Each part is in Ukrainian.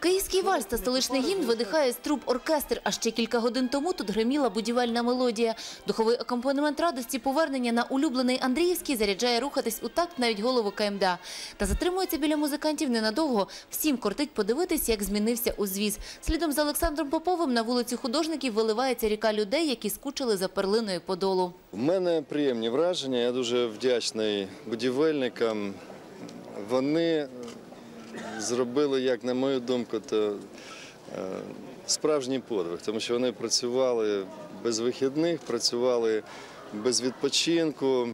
Київський вальс та столичний гімн видихає з труб оркестр. А ще кілька годин тому тут гриміла будівельна мелодія. Духовий акомпанемент радості повернення на улюблений Андріївський заряджає рухатись у такт навіть голову КМДА. Та затримується біля музикантів ненадовго. Всім кортить подивитись, як змінився узвіз. Слідом за Олександром Поповим на вулиці художників виливається ріка людей, які скучили за перлиною подолу. У мене приємні враження. Я дуже вдячний будівельникам. Вони зробили, як на мою думку, то е, справжній подвиг, тому що вони працювали без вихідних, працювали без відпочинку.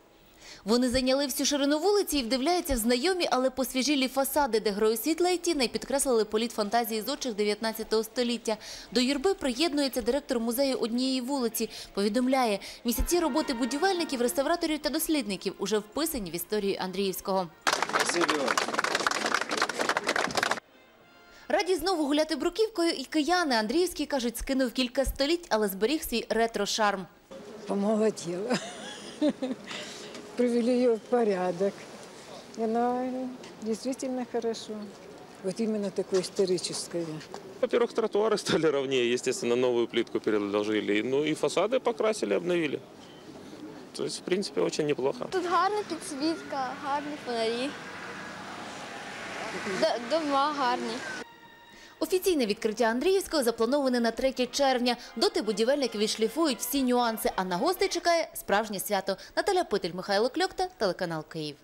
Вони зайняли всю ширину вулиці і вдивляються в знайомі, але посвіжілі фасади, де грою світла і тіней підкреслили політ фантазії з очих 19 століття. До юрби приєднується директор музею однієї вулиці. Повідомляє, місяці роботи будівельників, реставраторів та дослідників уже вписані в історію Андріївського. Спасибі вам. Раді знову гуляти бруківкою і кияни. Андріївський, кажуть, скинув кілька століть, але зберіг свій ретро-шарм. помолодела. Привели ее в порядок. И она действительно хорошо. Вот именно такое историческое. Во-первых, тротуары стали ровнее, естественно, новую плитку переложили. Ну и фасады покрасили, обновили. То есть, в принципе, очень неплохо. Тут гарна підсвітка, гарні фонарі. Д- Дома гарні. Офіційне відкриття Андріївського заплановане на 3 червня. Доти будівельники відшліфують всі нюанси, а на гостей чекає справжнє свято. Наталя Питель, Михайло Кльокта, телеканал Київ.